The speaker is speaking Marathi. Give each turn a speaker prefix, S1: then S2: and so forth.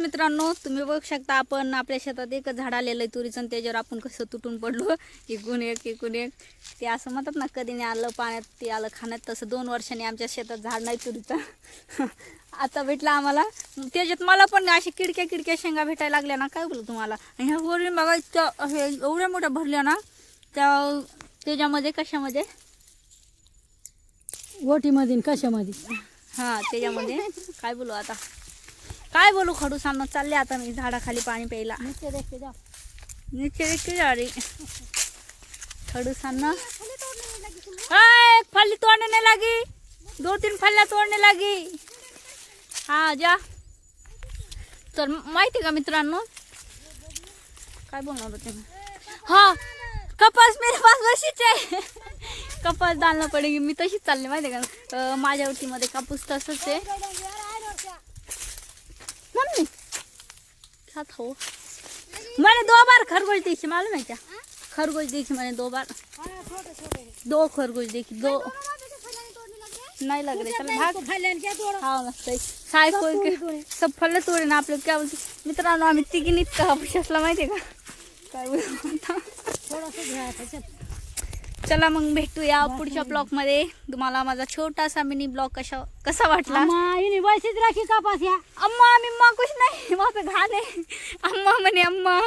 S1: मित्रांनो तुम्ही बघू शकता आपण आपल्या शेतात एकच झाड आलेलं आहे तुरीचं आणि त्याच्यावर आपण कसं तुटून पडलो. इकून एक इकून एक. ते असं म्हणतात ना कधी नाही आलं पाण्यात ते आलं खाण्यात तसं दोन वर्षांनी आमच्या शेतात झाड नाही तुरीचं. आता भेटला आम्हाला. त्याच्यात मला पण अशी किडक्या किडक्या शेंगा भेटायला लागल्या ना काय बोलू तुम्हाला. आणि ह्या वरील बघा इतक्या हे एवढ्या मोठ्या भरल्या ना त्या त्याच्यामध्ये कशामध्ये?
S2: गोटीमध्ये कशामध्ये?
S1: हा त्याच्यामध्ये. काय बोलू आता? काय बोलू खडूसांना चालले आता मी झाडाखाली पाणी प्यायला.
S2: नीचे देखते जा.
S1: नीचे देखते जा रही खडूसांना हाय फली तोड़ने लगी. दो तीन फलियां तोड़ने लगी. हा जा. तर माहिती का मित्रांनो? काय बोलणार होते? हा कपास मेरे पास बशीच आहे. कपास डालना पडेगी मी तशीच चालले माहिती का? माझ्या उटीमध्ये कापूस तसंच आहे मम्मी क्या था वो मैंने दो बार खरगोश देखी मालूम है क्या खरगोश देखी मैंने दो बार दो खरगोश देखी दो. नहीं लग रहे चलो भाग.
S2: क्या
S1: हा आहे. कोय के- सब फल तोडे ना आपलं. काय बोलते? मित्रांनो आम्ही का माहितीये का? काय बोलू आता?
S2: थोडासा घ्यायचा चल
S1: मग भेटूया पुढच्या ब्लॉगमध्ये तुम्हाला माझा छोटासा मिनी ब्लॉग कशा कसा वाटला?
S2: राखी कपास या.
S1: अम्मा मिम्मा कुछ नहीं. वहाँ पे घाने अम्मा मैंने अम्मा.